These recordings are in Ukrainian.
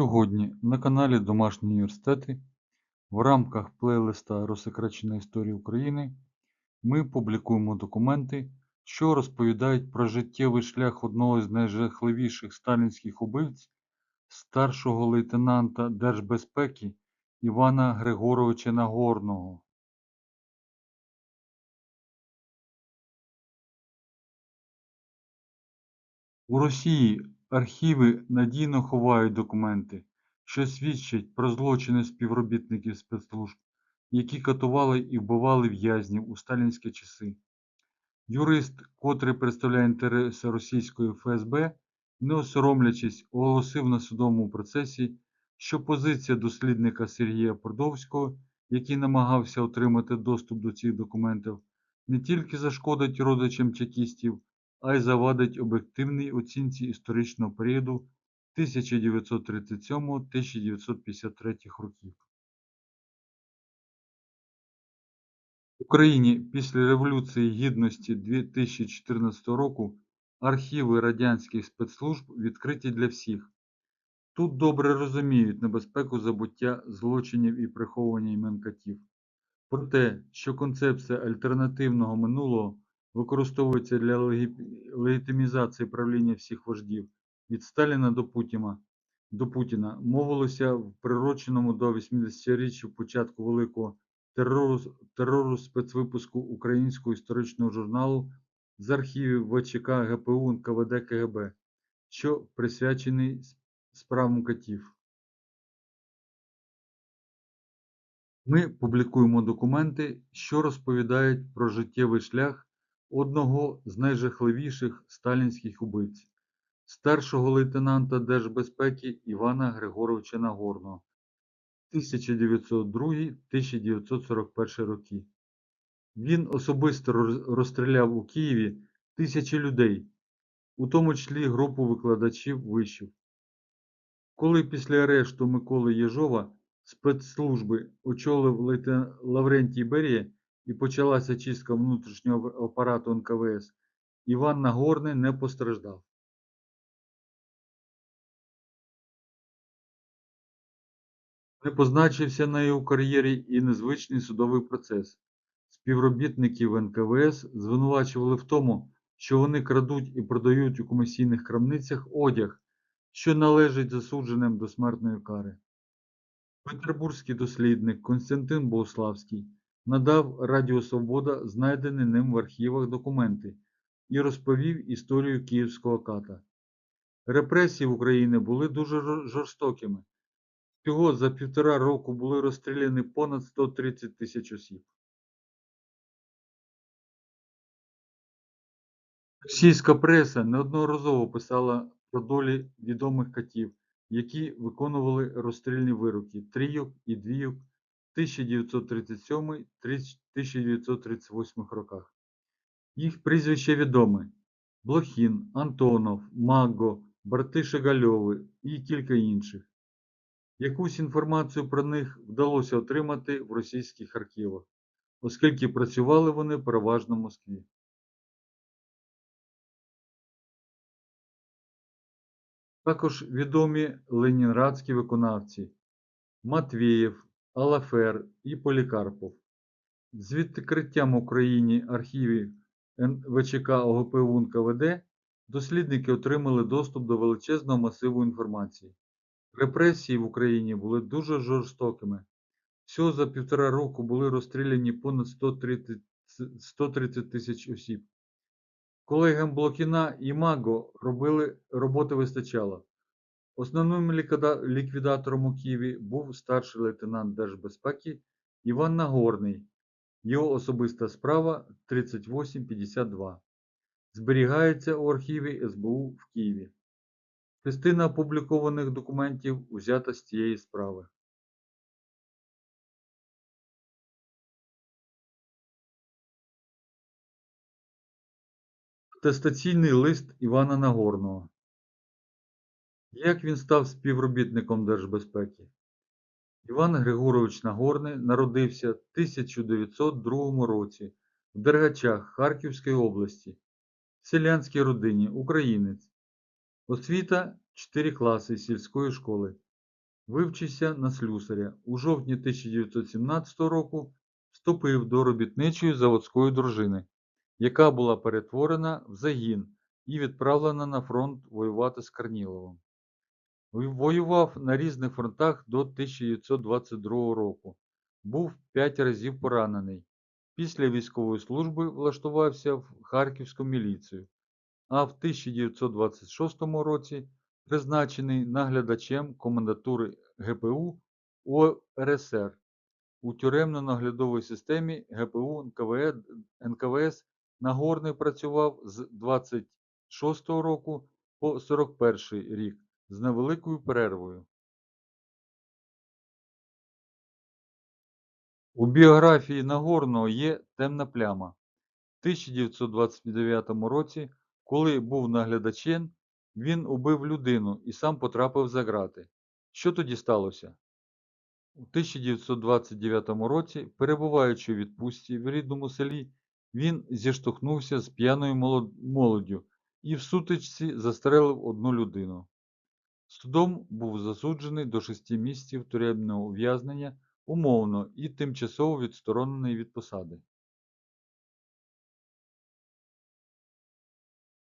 Сьогодні на каналі Домашні університети в рамках плейлиста Розсекречена історія України ми публікуємо документи, що розповідають про життєвий шлях одного з найжахливіших сталінських убивць, старшого лейтенанта Держбезпеки Івана Григоровича Нагорного. У Росії архіви надійно ховають документи, що свідчать про злочини співробітників спецслужб, які катували і вбивали в'язнів у сталінські часи. Юрист, котрий представляє інтереси російської ФСБ, не осоромлячись, оголосив на судовому процесі, що позиція дослідника Сергія Продовського, який намагався отримати доступ до цих документів, не тільки зашкодить родичам чекістів, а й завадить об'єктивній оцінці історичного періоду 1937-1953 років. В Україні після Революції Гідності 2014 року архіви радянських спецслужб відкриті для всіх. Тут добре розуміють небезпеку забуття злочинів і приховування імен катів. Про те, що концепція альтернативного минулого використовується для легітимізації правління всіх вождів від Сталіна до Путіна, до Путіна мовилося в прироченому до 80-річчя початку великого терору, терору спецвипуску українського історичного журналу з архівів ВЧК ГПУ НКВД КГБ, що присвячений справам катів. Ми публікуємо документи, що розповідають про життєвий шлях одного з найжахливіших сталінських убивць, старшого лейтенанта Держбезпеки Івана Григоровича Нагорного 1902-1941 роки. Він особисто розстріляв у Києві тисячі людей, у тому числі групу викладачів вишів. Коли після арешту Миколи Єжова спецслужби очолив. Лаврентій Берія і почалася чистка внутрішнього апарату НКВС, Іван Нагорний не постраждав. Не позначився на його кар'єрі і незвичний судовий процес. Співробітників НКВС звинувачували в тому, що вони крадуть і продають у комісійних крамницях одяг, що належить засудженим до смертної кари. Петербурзький дослідник Константин Богославський надав Радіо Свобода знайдені ним в архівах документи і розповів історію київського ката. Репресії в Україні були дуже жорстокими. Всього за півтора року були розстріляні понад 130 тисяч осіб. Російська преса неодноразово писала про долі відомих катів, які виконували розстрільні вироки трійок і двійок 1937-1938 роках. Їх прізвища відомі – Блохін, Антонов, Маго, брати Шагальови і кілька інших. Якусь інформацію про них вдалося отримати в російських архівах, оскільки працювали вони переважно в Москві. Також відомі ленінградські виконавці Матвієв, Алафер і Полікарпов. З відкриттям Україні архівів Н- ВЧК ОГПУ НКВД дослідники отримали доступ до величезного масиву інформації. Репресії в Україні були дуже жорстокими. Всього за півтора року були розстріляні понад 130 130 тисяч осіб. Колегам Блокіна і Маго робили, роботи вистачало. Основним ліквідатором у Києві був старший лейтенант Держбезпеки Іван Нагорний. Його особиста справа 3852. Зберігається у архіві СБУ в Києві. Частина опублікованих документів узята з цієї справи. Атестаційний лист Івана Нагорного. Як він став співробітником Держбезпеки? Іван Григорович Нагорний народився в 1902 році в Дергачах Харківської області, в селянській родині, українець. Освіта 4 класи сільської школи. Вивчився на слюсаря. У жовтні 1917 року вступив до робітничої заводської дружини, яка була перетворена в загін і відправлена на фронт воювати з Корніловим. Воював на різних фронтах до 1922 року. Був п'ять разів поранений. Після військової служби влаштувався в Харківську міліцію, а в 1926 році призначений наглядачем комендатури ГПУ УРСР у тюремно-наглядовій системі ГПУ НКВС, НКВС Нагорний працював з 26 року по 41 рік з невеликою перервою. У біографії Нагорного є темна пляма. В 1929 році, коли був наглядачем, він убив людину і сам потрапив за грати. Що тоді сталося? У 1929 році, перебуваючи у відпустці в рідному селі, він зіштовхнувся з п'яною молоддю і в сутичці застрелив одну людину. Судом був засуджений до шести місяців тюремного ув'язнення умовно і тимчасово відсторонений від посади.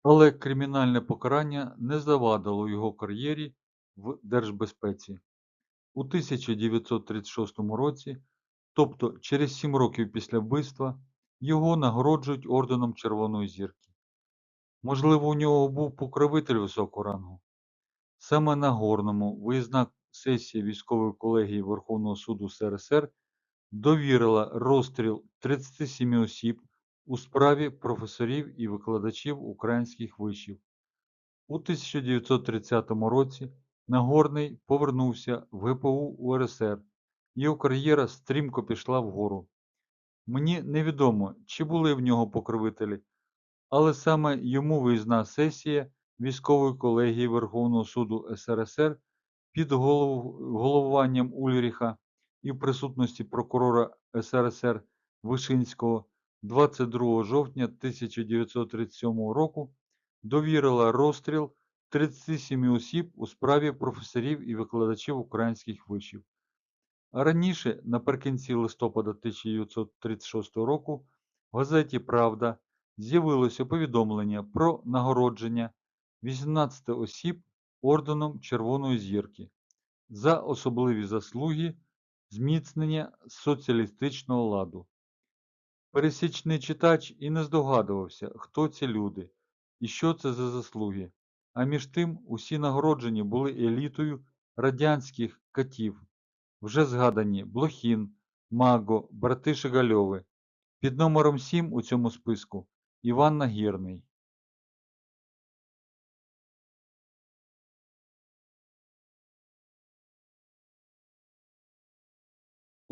Але кримінальне покарання не завадило його кар'єрі в держбезпеці. У 1936 році, тобто через сім років після вбивства, його нагороджують орденом Червоної зірки. Можливо, у нього був покровитель високого рангу. Саме на Горному виїзна сесія військової колегії Верховного суду СРСР довірила розстріл 37 осіб у справі професорів і викладачів українських вишів. У 1930 році Нагорний повернувся в ГПУ УРСР. Його кар'єра стрімко пішла вгору. Мені невідомо, чи були в нього покровителі, але саме йому виїзна сесія військової колегії Верховного суду СРСР під головуванням Ульріха і в присутності прокурора СРСР Вишинського 22 жовтня 1937 року довірила розстріл 37 осіб у справі професорів і викладачів українських вишів. А раніше, наприкінці листопада 1936 року, в газеті Правда з'явилося повідомлення про нагородження 18 осіб орденом Червоної зірки за особливі заслуги зміцнення соціалістичного ладу. Пересічний читач і не здогадувався, хто ці люди і що це за заслуги. А між тим усі нагороджені були елітою радянських катів, вже згадані Блохін, Маго, брати Шигальови. Під номером 7 у цьому списку Іван Нагірний.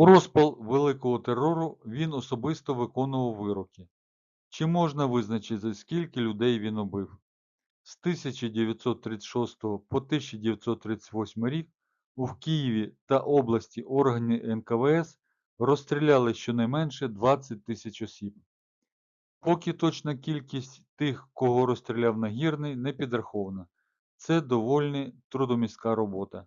У розпал Великого терору він особисто виконував вироки. Чи можна визначити, скільки людей він убив? З 1936 по 1938 рік у Києві та області органи НКВС розстріляли щонайменше 20 тисяч осіб. Поки точна кількість тих, кого розстріляв Нагірний, не підрахована. Це доволі трудомістка робота.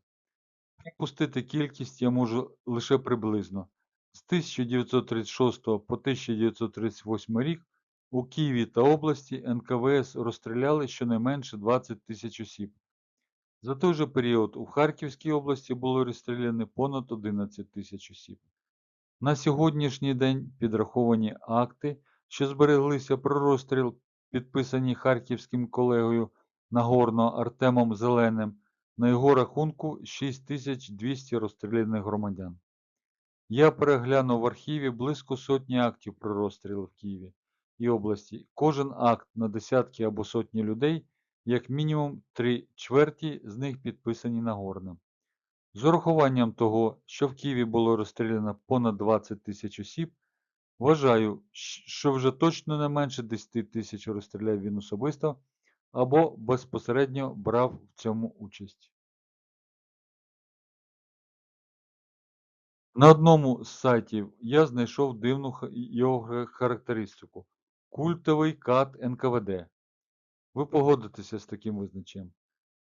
Припустити кількість я можу лише приблизно. З 1936 по 1938 рік у Києві та області НКВС розстріляли щонайменше 20 тисяч осіб. За той же період у Харківській області було розстріляно понад 11 тисяч осіб. На сьогоднішній день підраховані акти, що збереглися про розстріл, підписані харківським колегою Нагорно Артемом Зеленим, на його рахунку 6200 розстріляних громадян. Я переглянув в архіві близько сотні актів про розстріли в Києві і області. Кожен акт на десятки або сотні людей, як мінімум три чверті з них підписані Нагорним. З урахуванням того, що в Києві було розстріляно понад 20 тисяч осіб, вважаю, що вже точно не менше 10 тисяч розстріляв він особисто або безпосередньо брав в цьому участь. На одному з сайтів я знайшов дивну його характеристику культовий кат НКВД. Ви погодитеся з таким визначенням.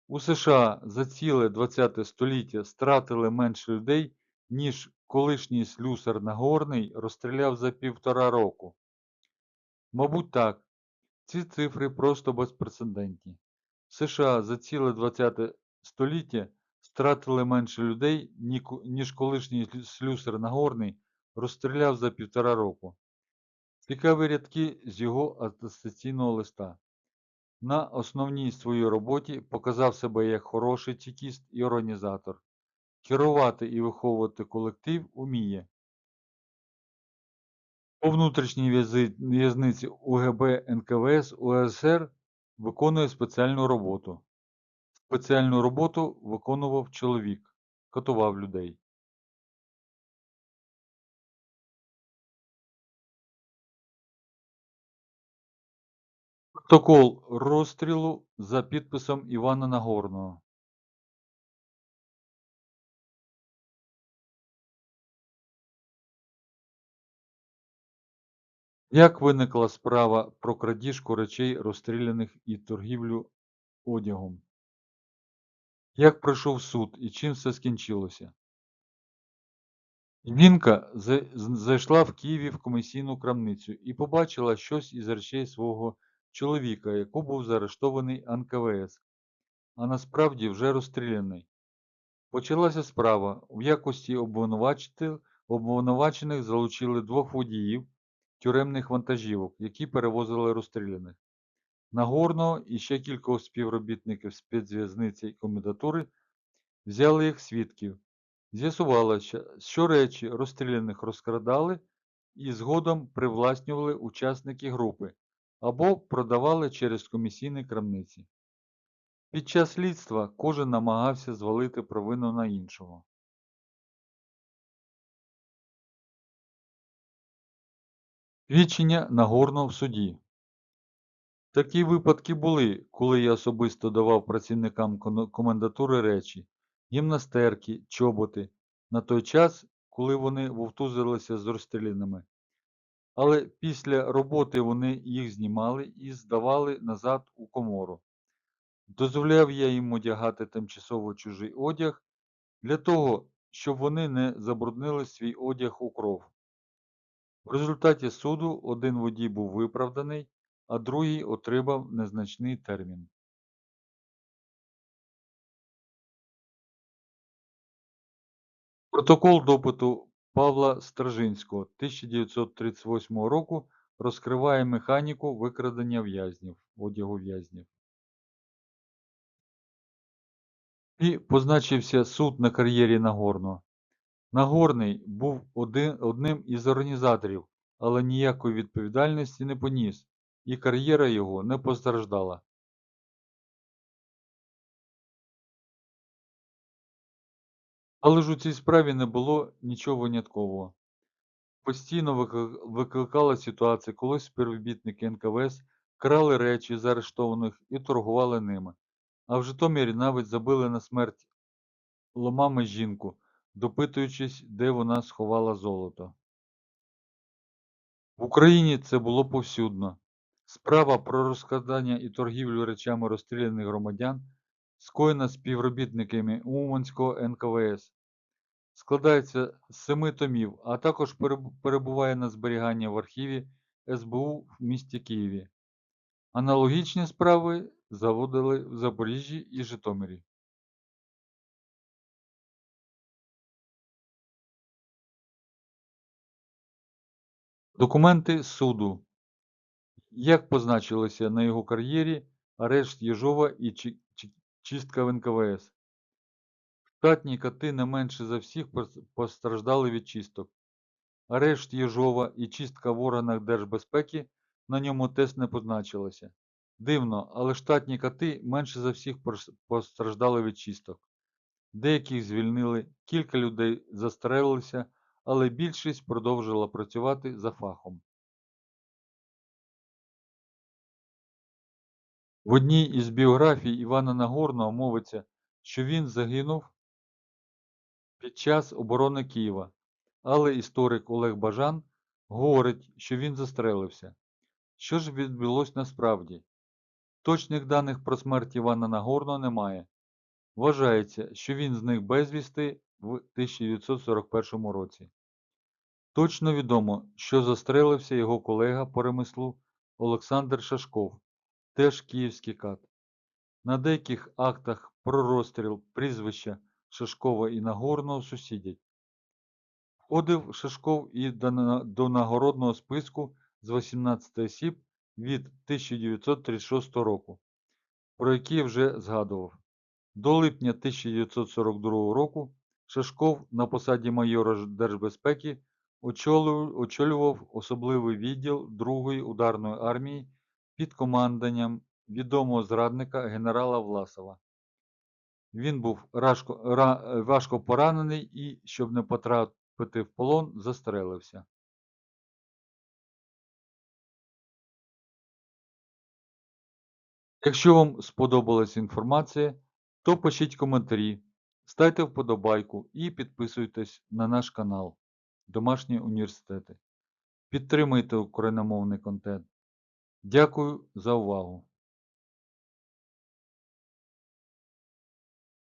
У США за ціле ХХ століття стратили менше людей, ніж колишній слюсар Нагорний розстріляв за півтора року. Мабуть так, ці цифри просто безпрецедентні. США за ціле ХХ століття стратили менше людей, ніж колишній слю- слюсар Нагорний розстріляв за півтора року. Цікаві рядки з його атестаційного листа. На основній своїй роботі показав себе як хороший чекіст і організатор. Керувати і виховувати колектив уміє. По внутрішній в'язниці УГБ НКВС УССР виконує спеціальну роботу. Спеціальну роботу виконував чоловік, катував людей. Протокол розстрілу за підписом Івана Нагорного. Як виникла справа про крадіжку речей розстріляних і торгівлю одягом? Як пройшов суд і чим все скінчилося? Жінка зайшла в Києві в комісійну крамницю і побачила щось із речей свого чоловіка, який був заарештований НКВС, а насправді вже розстріляний. Почалася справа. В якості обвинувачених залучили двох водіїв тюремних вантажівок, які перевозили розстріляних. Нагорного і ще кількох співробітників спецв'язниці і комендатури взяли як свідків. З'ясувалося, що речі розстріляних розкрадали і згодом привласнювали учасники групи або продавали через комісійні крамниці. Під час слідства кожен намагався звалити провину на іншого. Свідчення Нагорного в суді. Такі випадки були, коли я особисто давав працівникам комендатури речі, гімнастерки, чоботи, на той час, коли вони вовтузилися з розстріляними. Але після роботи вони їх знімали і здавали назад у комору. Дозволяв я їм одягати тимчасово чужий одяг для того, щоб вони не забруднили свій одяг у кров. В результаті суду один водій був виправданий, а другий отримав незначний термін. Протокол допиту Павла Стражинського 1938 року розкриває механіку викрадення в'язнів, одягу в'язнів. І позначився суд на кар'єрі Нагорного. Нагорний був один, одним із організаторів, але ніякої відповідальності не поніс, і кар'єра його не постраждала. Але ж у цій справі не було нічого виняткового. Постійно викликала ситуація, коли співробітники НКВС крали речі заарештованих і торгували ними. А в Житомирі навіть забили на смерть ломами жінку, допитуючись, де вона сховала золото. В Україні це було повсюдно. Справа про розкрадання і торгівлю речами розстріляних громадян скоєна співробітниками Уманського НКВС. Складається з семи томів, а також перебуває на зберігання в архіві СБУ в місті Києві. Аналогічні справи заводили в Запоріжжі і Житомирі. Документи суду. Як позначилося на його кар'єрі арешт Єжова і чи- чи- чистка в НКВС. Штатні коти не менше за всіх постраждали від чисток. Арешт Єжова і чистка в органах держбезпеки на ньому теж не позначилося. Дивно, але штатні коти менше за всіх постраждали від чисток. Деяких звільнили, кілька людей застрелилися, але більшість продовжила працювати за фахом. В одній із біографій Івана Нагорного мовиться, що він загинув під час оборони Києва, але історик Олег Бажан говорить, що він застрелився. Що ж відбулося насправді? Точних даних про смерть Івана Нагорного немає, Вважається, що він зник безвісти в 1941 році. Точно відомо, що застрелився його колега по ремеслу Олександр Шашков, теж київський кат. На деяких актах про розстріл прізвища Шашкова і Нагорного сусідять. Входив Шашков і до нагородного списку з 18 осіб від 1936 року, про який я вже згадував. До липня 1942 року Шашков на посаді майора Держбезпеки очолював, особливий відділ 2-ї ударної армії під команданням відомого зрадника генерала Власова. Він був е, важко поранений і, щоб не потрапити в полон, застрелився. Якщо вам сподобалась інформація, то пишіть коментарі, ставте вподобайку і підписуйтесь на наш канал Домашні університети. Підтримуйте україномовний контент. Дякую за увагу!